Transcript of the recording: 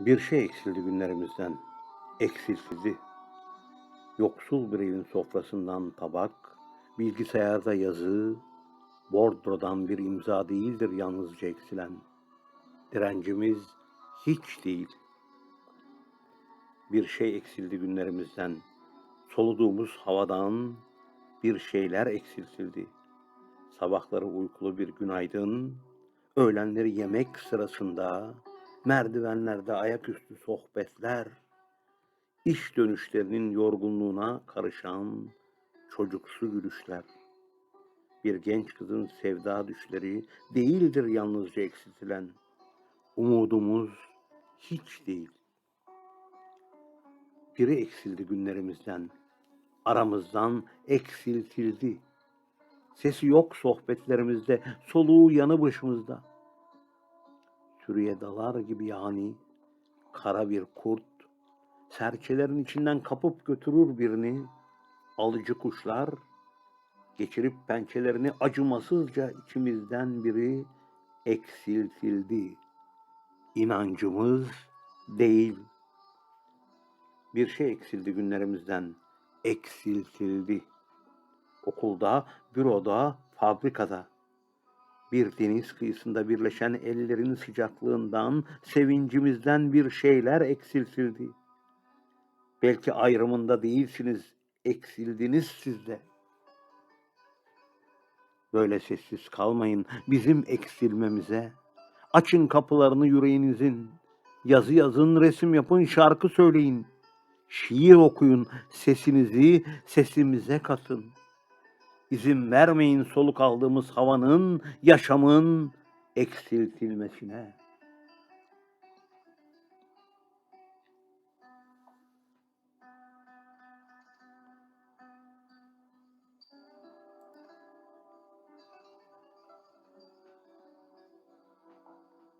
Bir şey eksildi günlerimizden, eksiltildi. Yoksul bir evin sofrasından tabak, bilgisayarda yazı, bordrodan bir imza değildir yalnızca eksilen. Direncimiz hiç değil. Bir şey eksildi günlerimizden, soluduğumuz havadan bir şeyler eksiltildi. Sabahları uykulu bir günaydın, öğlenleri yemek sırasında, merdivenlerde ayaküstü sohbetler, iş dönüşlerinin yorgunluğuna karışan çocuksu gülüşler. Bir genç kızın sevda düşleri değildir yalnızca eksiltilen. Umudumuz hiç değil. Biri eksildi günlerimizden, aramızdan eksiltildi. Sesi yok sohbetlerimizde, soluğu yanı başımızda. Sürüye dalar gibi yani kara bir kurt, serçelerin içinden kapıp götürür birini, alıcı kuşlar, geçirip pençelerini acımasızca içimizden biri eksiltildi. İnancımız değil. Bir şey eksildi günlerimizden, eksiltildi. Okulda, büroda, fabrikada. Bir deniz kıyısında birleşen ellerin sıcaklığından, sevincimizden bir şeyler eksiltildi. Belki ayrımında değilsiniz, eksildiniz siz de. Böyle sessiz kalmayın bizim eksilmemize. Açın kapılarını yüreğinizin. Yazı yazın, resim yapın, şarkı söyleyin. Şiir okuyun, sesinizi sesimize katın. İzin vermeyin soluk aldığımız havanın, yaşamın eksiltilmesine.